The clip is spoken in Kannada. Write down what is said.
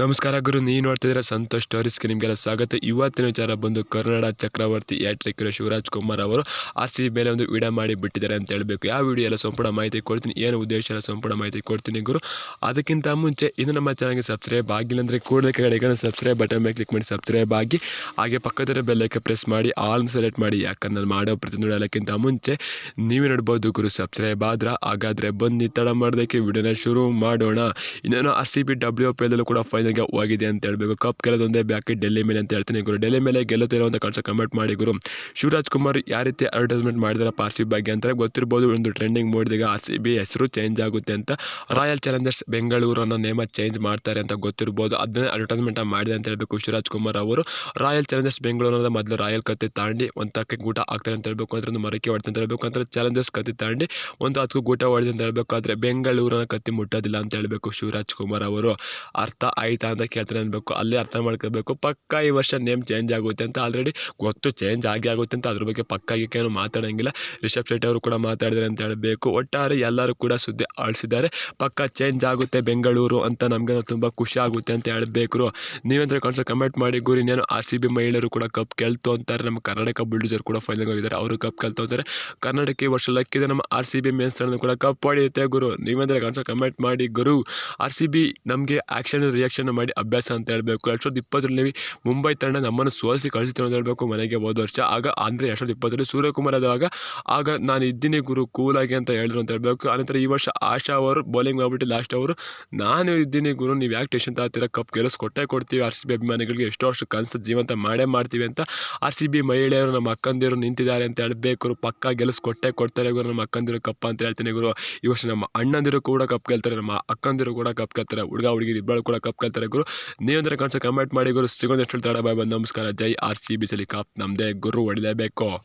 ನಮಸ್ಕಾರ ಗುರು ನೀವು ನೋಡ್ತಿದ್ರೆ ಸಂತೋಷ್ ಸ್ಟೋರೀಸ್ಗೆ ನಿಮಗೆಲ್ಲ ಸ್ವಾಗತ. ಇವತ್ತಿನ ವಿಚಾರ ಬಂದು ಕನ್ನಡ ಚಕ್ರವರ್ತಿ ಯಾಟ್ರಿಕ್ ಶಿವರಾಜ್ ಕುಮಾರ್ ಅವರು ಆರ್ ಸಿ ಮೇಲೆ ಒಂದು ವಿಡಿಯೋ ಮಾಡಿ ಬಿಟ್ಟಿದ್ದಾರೆ ಅಂತ ಹೇಳಬೇಕು. ಯಾವ ವಿಡಿಯೋ ಎಲ್ಲ ಸಂಪೂರ್ಣ ಮಾಹಿತಿ ಕೊಡ್ತೀನಿ, ಏನು ಉದ್ದೇಶ ಎಲ್ಲ ಸಂಪೂರ್ಣ ಮಾಹಿತಿ ಕೊಡ್ತೀನಿ ಗುರು? ಅದಕ್ಕಿಂತ ಮುಂಚೆ ಇನ್ನು ನಮ್ಮ ಚಾನಲ್ಗೆ ಸಬ್ಸ್ಕ್ರೈಬ್ ಆಗಿಲ್ಲ ಅಂದರೆ ಕೂಡಲೇ ಕೆಳಗೆ ಸಬ್ಸ್ಕ್ರೈಬ್ ಬಟನ್ ಮೇಲೆ ಕ್ಲಿಕ್ ಮಾಡಿ ಸಬ್ಸ್ಕ್ರೈಬ್ ಆಗಿ, ಹಾಗೆ ಪಕ್ಕದ ಬೆಲ್ಲಕ್ಕೆ ಪ್ರೆಸ್ ಮಾಡಿ, ಆಲ್ ಸೆಲೆಕ್ಟ್ ಮಾಡಿ. ಯಾಕಂದ್ರೆ ನಾನು ಮಾಡೋ ಪ್ರತಿ ಎಲ್ಲಕ್ಕಿಂತ ಮುಂಚೆ ನೀವೇ ನೋಡ್ಬೋದು ಗುರು, ಸಬ್ಸ್ಕ್ರೈಬ್ ಆದ್ರೆ ಹಾಗಾದರೆ ಬನ್ನಿ, ತಡ ಮಾಡೋದಕ್ಕೆ ವಿಡಿಯೋನ ಶುರು ಮಾಡೋಣ. ಇನ್ನೇನು R C B W P ಎಲ್ಲೂ ಕೂಡ ಫೈನಲ್ಗೆ ಹೋಗಿದೆ ಅಂತ ಹೇಳ್ಬೇಕು. ಕಪ್ ಗೆಲ್ಲದೊಂದೇ ಬ್ಯಾಕಿ ಡೆಲ್ಲಿ ಮೇಲೆ ಅಂತ ಹೇಳ್ತೀನಿ ಗುರು. ಡೆಲ್ಲಿ ಮೇಲೆ ಗೆಲ್ಲುತ್ತಿರೋ ಅಂತ ಕಳ್ಸೋ ಕಮೆಂಟ್ ಮಾಡಿ ಗುರು. ಶಿವರಾಜ್ ಕುಮಾರ್ ಯಾವ ರೀತಿ ಅಡ್ವರ್ಟೈಸ್ಮೆಂಟ್ ಮಾಡಿದಾರೆ ಆರ್ ಬಗ್ಗೆ ಅಂತ ಗೊತ್ತಿರ್ಬೋದು ಒಂದು ಟ್ರೆಂಡಿಂಗ್ ಮೂಡಿದಾಗ ಆರ್ ಸಿ ಬಿ ಹೆಸರು ಚೇಂಜ್ ಆಗುತ್ತೆ ಅಂತ. ರಾಯಲ್ ಚಾಲೆಂಜರ್ಸ್ ಬೆಂಗಳೂರನ್ನು ನೇಮ ಚೇಂಜ್ ಮಾಡ್ತಾರೆ ಅಂತ ಗೊತ್ತಿರ್ಬೋದು. ಅದನ್ನೇ ಅಡ್ವರ್ಟೈಸ್ಮೆಂಟ್ ಮಾಡಿದೆ ಅಂತ ಹೇಳಬೇಕು ಶಿವರಾಜ್ ಕುಮಾರ್ ಅವರು. ರಾಯಲ್ ಚಾಲೆಂಜರ್ಸ್ ಬೆಂಗಳೂರಿನ ಮೊದಲು ರಾಯಲ್ ಕತ್ತಿ ತಾಂಡಿ ಒಂದು ತಕ್ಕೆ ಗೂಟ ಆಗ್ತಾರೆ ಅಂತ ಹೇಳ್ಬೇಕು. ಅಂದರೆ ಒಂದು ಮರಕ್ಕೆ ಹೊಡೆದು ಅಂತ ಹೇಳ್ಬೇಕು. ಅಂದ್ರೆ ಚಾಲೆಂಜರ್ಸ್ ಕತ್ತಿ ತಾಂಡಿ ಒಂದು ಹತ್ತು ಗೂಟ ಹೊಡೆದು ಅಂತ ಹೇಳಬೇಕು ಆದರೆ ಬೆಂಗಳೂರನ್ನ ಕತ್ತಿ ಮುಟ್ಟೋದಿಲ್ಲ ಅಂತ ಹೇಳಬೇಕು ಶಿವರಾಜ್ ಕುಮಾರ್ ಅವರು. ಅರ್ಥ ಆಯ್ತಾ? ಅಂತ ಕೇಳ್ತಾರೆ ಅನ್ಬೇಕು. ಅಲ್ಲೇ ಅರ್ಥ ಮಾಡ್ಕೋಬೇಕು. ಪಕ್ಕ ಈ ವರ್ಷ ನೇಮ್ ಚೇಂಜ್ ಆಗುತ್ತೆ ಅಂತ ಆಲ್ರೆಡಿ ಗೊತ್ತು ಚೇಂಜ್ ಆಗಿ ಆಗುತ್ತೆ ಅಂತ ಅದ್ರ ಬಗ್ಗೆ ಪಕ್ಕ ಏನು ಮಾತಾಡೋಂಗಿಲ್ಲ. ರಿಷಬ್ ಶೆಟ್ಟಿ ಅವರು ಕೂಡ ಮಾತಾಡಿದ್ದಾರೆ ಅಂತ ಹೇಳಬೇಕು. ಒಟ್ಟಾರೆ ಎಲ್ಲರೂ ಕೂಡ ಸುದ್ದಿ ಆಳಿಸಿದ್ದಾರೆ. ಪಕ್ಕ ಚೇಂಜ್ ಆಗುತ್ತೆ ಬೆಂಗಳೂರು ಅಂತ ನಮಗೆ ತುಂಬ ಖುಷಿ ಆಗುತ್ತೆ ಅಂತ ಹೇಳಬೇಕು. ನೀವಂದ್ರೆ ಕನ್ಸ ಕಮೆಂಟ್ ಮಾಡಿ. ಗುರಿ ನಾನು ಆರ್ ಸಿ ಬಿ ಮಹಿಳೆಯರು ಕೂಡ ಕಪ್ ಗೆಲ್ತು ಅಂತಾರೆ. ನಮ್ಮ ಕರ್ನಾಟಕ ಬುಲ್ಡೂಸರ್ ಕೂಡ ಫೈನಲ್ ಆಗಿದ್ದಾರೆ ಅವರು ಕಪ್ ಗೆಲ್ತು ಅಂತಾರೆ. ಕರ್ನಾಟಕ ಈ ವರ್ಷ ಲಕ್ಕಿದೆ ನಮ್ಮ ಆರ್ ಸಿ ಬಿ ಮೇನ್ಸ್ ಕೂಡ ಕಪ್ ಹೊಡೆಯುತ್ತೆ ಗುರು. ನೀವೇಂದ್ರೆ ಕನ್ಸ ಕಮೆಂಟ್ ಮಾಡಿ. ಗುರು ಆರ್ ಸಿ ಬಿ ನಮಗೆ ಆ್ಯಕ್ಷನ್ ರಿಯಾಕ್ಷನ್ ಮಾಡಿ ಅಭ್ಯಾಸ ಅಂತ ಹೇಳಬೇಕು. ಎರಡು ಸಾವಿರದ ಇಪ್ಪತ್ತರಲ್ಲಿ ಮುಂಬೈ ತಂಡ ನಮ್ಮನ್ನು ಸೋಲಿಸಿ ಕಳಿಸಿತು ಅಂತ ಹೇಳಬೇಕು ಮನೆಗೆ ಹೋದ ವರ್ಷ. ಆಗ ಅಂದರೆ ಎರಡು ಸಾವಿರದ ಇಪ್ಪತ್ತರಲ್ಲಿ ಸೂರ್ಯಕುಮಾರ್ ಆದಾಗ ಆಗ ನಾನು ಇದ್ದೀನಿ ಗುರು ಕೂಲಾಗಿ ಅಂತ ಹೇಳಿದ್ರು ಅಂತ ಹೇಳಬೇಕು. ಆನಂತರ ಈ ವರ್ಷ ಆಶಾ ಅವರು ಬೌಲಿಂಗ್ ಮಾಡಿಬಿಟ್ಟು ಲಾಸ್ಟ್ ಅವರು, ನಾನು ಇದ್ದೀನಿ ಗುರು, ನೀವು ಯಾಕೆ ಟೆನ್ಷನ್ ತಗೋತೀರ? ಕಪ್ ಗೆಲ್ಲಿಸ್ಕೊಟ್ಟೆ ಕೊಡ್ತೀವಿ. ಆರ್ ಸಿ ಬಿ ಅಭಿಮಾನಿಗಳಿಗೆ ಎಷ್ಟೋ ವರ್ಷ ಕನಸು ಜೀವಂತ ಮಾಡೇ ಮಾಡ್ತೀವಿ ಅಂತ ಆರ್ ಸಿ ಬಿ ಮಹಿಳೆಯರು ನಮ್ಮ ಅಕ್ಕಂದಿರು ನಿಂತಿದ್ದಾರೆ ಅಂತ ಹೇಳಬೇಕು ಪಕ್ಕ ಗೆಲ್ಲಿಸ್ಕೊಟ್ಟೆ ಕೊಡ್ತಾರೆ ಗುರು. ನಮ್ಮ ಅಕ್ಕಂದಿರು ಕಪ್ ಅಂತ ಹೇಳ್ತೀನಿ ಗುರು. ಈ ವರ್ಷ ನಮ್ಮ ಅಣ್ಣಂದಿರು ಕೂಡ ಕಪ್ ಗೆಲ್ತಾರೆ. ನಮ್ಮ ಅಕ್ಕಂದಿರು ಕೂಡ ಕಪ್ ಗೆಲ್ತಾರೆ. ಹುಡುಗ, ಹುಡುಗಿರು ಇಬ್ಬರು ಕೂಡ ಕಪ್ ಗೆಲ್ತಾರೆ. ಗುರು. ನೀವಂದ್ರೆ ಕನ್ಸ ಕಮೆಂಟ್ ಮಾಡಿ, ಗುರು. ಸಿಗೋದಷ್ಟು ತಡ ಬಾಯ್ ಬಂದು ನಮಸ್ಕಾರ. ಜೈ ಆರ್ ಸಿ ಬಿ ಸಲಿ ಕಾಪ್ ನಮ್ಮದೇ ಗುರು ಹೊಡಿಲೇಬೇಕು